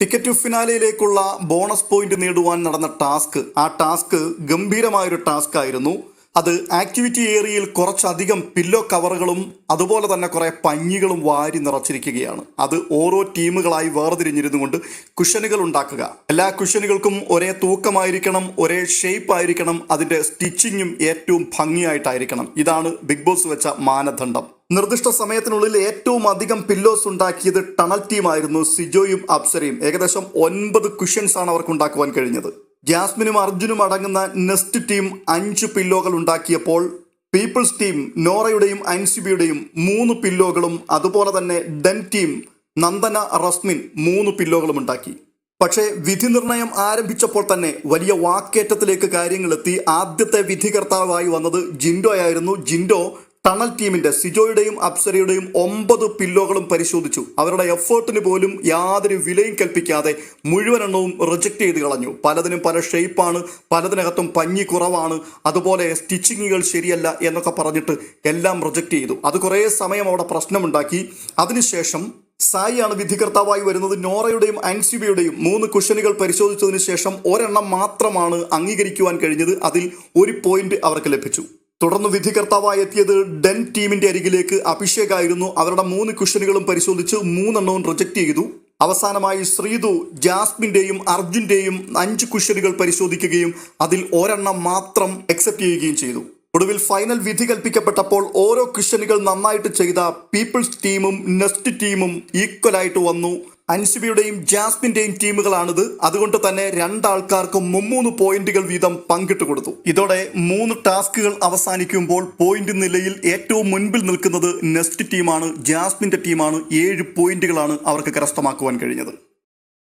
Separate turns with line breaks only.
Ticket to ഫിനാലയിലേക്കുള്ള bonus point നേടുവാൻ നടന്ന ടാസ്ക് ആ ടാസ്ക് ഗംഭീരമായൊരു ടാസ്ക് ആയിരുന്നു അത് ആക്ടിവിറ്റി ഏരിയയിൽ കുറച്ചധികം പില്ലോ കവറുകളും അതുപോലെ തന്നെ കുറേ പഞ്ഞികളും വാരി നിറച്ചിരിക്കുകയാണ്. അത് ഓരോ ടീമുകളായി വേർതിരിഞ്ഞിരുന്നു കൊണ്ട് കുഷനുകൾ ഉണ്ടാക്കുക. എല്ലാ കുഷനുകൾക്കും ഒരേ തൂക്കമായിരിക്കണം ഒരേ ഷേപ്പ് ആയിരിക്കണം അതിന്റെ സ്റ്റിച്ചിങ്ങും ഏറ്റവും ഭംഗിയായിട്ടായിരിക്കണം. ഇതാണ് ബിഗ് ബോസ് വെച്ച മാനദണ്ഡം. നിർദ്ദിഷ്ട സമയത്തിനുള്ളിൽ ഏറ്റവും അധികം പില്ലോസ് ഉണ്ടാക്കിയത് ടണൽ ടീമായിരുന്നു സിജോയും അപ്സരയും. ഏകദേശം ഒൻപത് കുഷ്യൻസ് ആണ് അവർക്ക് ഉണ്ടാക്കുവാൻ കഴിഞ്ഞത്. ജാസ്മിനും അർജുനും അടങ്ങുന്ന നെസ്റ്റ് ടീം അഞ്ച് പില്ലോകൾ ഉണ്ടാക്കിയപ്പോൾ പീപ്പിൾസ് ടീം നോറയുടെയും അൻസിബിയുടെയും മൂന്ന് പില്ലോകളും അതുപോലെ തന്നെ ഡെൻ ടീം നന്ദന റസ്മിൻ മൂന്ന് പില്ലോകളും ഉണ്ടാക്കി. പക്ഷേ വിധി നിർണയം ആരംഭിച്ചപ്പോൾ തന്നെ വലിയ വാക്കേറ്റത്തിലേക്ക് കാര്യങ്ങളെത്തി. ആദ്യത്തെ വിധികർത്താവായി വന്നത് ജിൻഡോയായിരുന്നു. ജിൻഡോ ടണൽ ടീമിന്റെ സിജോയുടെയും അപ്സരയുടെയും ഒമ്പത് പില്ലോകളും പരിശോധിച്ചു. അവരുടെ എഫേർട്ടിന് പോലും യാതൊരു വിലയും കൽപ്പിക്കാതെ മുഴുവൻ എണ്ണവും റിജക്ട് ചെയ്ത് കളഞ്ഞു. പലതിനും പല ഷേപ്പാണ് പലതിനകത്തും പഞ്ഞി കുറവാണ് അതുപോലെ സ്റ്റിച്ചിങ്ങുകൾ ശരിയല്ല എന്നൊക്കെ പറഞ്ഞിട്ട് എല്ലാം റിജക്ട് ചെയ്തു. അത് കുറേ സമയം അവിടെ പ്രശ്നമുണ്ടാക്കി. അതിനുശേഷം സായിയാണ് വിധികർത്താവായി വരുന്നത് നോറയുടെയും അൻസിബിയുടെയും മൂന്ന് കുഷനുകൾ പരിശോധിച്ചതിന് ശേഷം ഒരെണ്ണം മാത്രമാണ് അംഗീകരിക്കുവാൻ കഴിഞ്ഞത്. അതിൽ ഒരു പോയിന്റ് അവർക്ക് ലഭിച്ചു. തുടർന്ന് വിധികർത്താവായി എത്തിയത് ഡെൻ ടീമിന്റെ അരികിലേക്ക് അഭിഷേക് ആയിരുന്നു അവരുടെ മൂന്ന് ക്വസ്റ്റനുകളും പരിശോധിച്ച് മൂന്നെണ്ണവും റിജക്ട് ചെയ്തു. അവസാനമായി ശ്രീതു ജാസ്മിന്റെയും അർജുന്റെയും അഞ്ച് ക്വസ്റ്റനുകൾ പരിശോധിക്കുകയും അതിൽ ഒരെണ്ണം മാത്രം അക്സെപ്റ്റ് ചെയ്യുകയും ചെയ്തു. ഒടുവിൽ ഫൈനൽ വിധി കൽപ്പിക്കപ്പെട്ടപ്പോൾ ഓരോ ക്വസ്റ്റനുകൾ നന്നായിട്ട് ചെയ്ത പീപ്പിൾസ് ടീമും നെസ്റ്റ് ടീമും ഈക്വലായിട്ട് വന്നു. അൻസിബിയുടെയും ജാസ്മിന്റെയും ടീമുകളാണിത്. അതുകൊണ്ട് തന്നെ രണ്ടാൾക്കാർക്കും മുമ്മൂന്ന് പോയിന്റുകൾ വീതം പങ്കിട്ട് കൊടുത്തു. ഇതോടെ മൂന്ന് ടാസ്കുകൾ അവസാനിക്കുമ്പോൾ പോയിന്റ് നിലയിൽ ഏറ്റവും മുൻപിൽ നിൽക്കുന്നത് നെസ്റ്റ് ടീമാണ് ജാസ്മിന്റെ ടീമാണ്. ഏഴ് പോയിന്റുകളാണ് അവർക്ക് കരസ്ഥമാക്കുവാൻ കഴിഞ്ഞത്.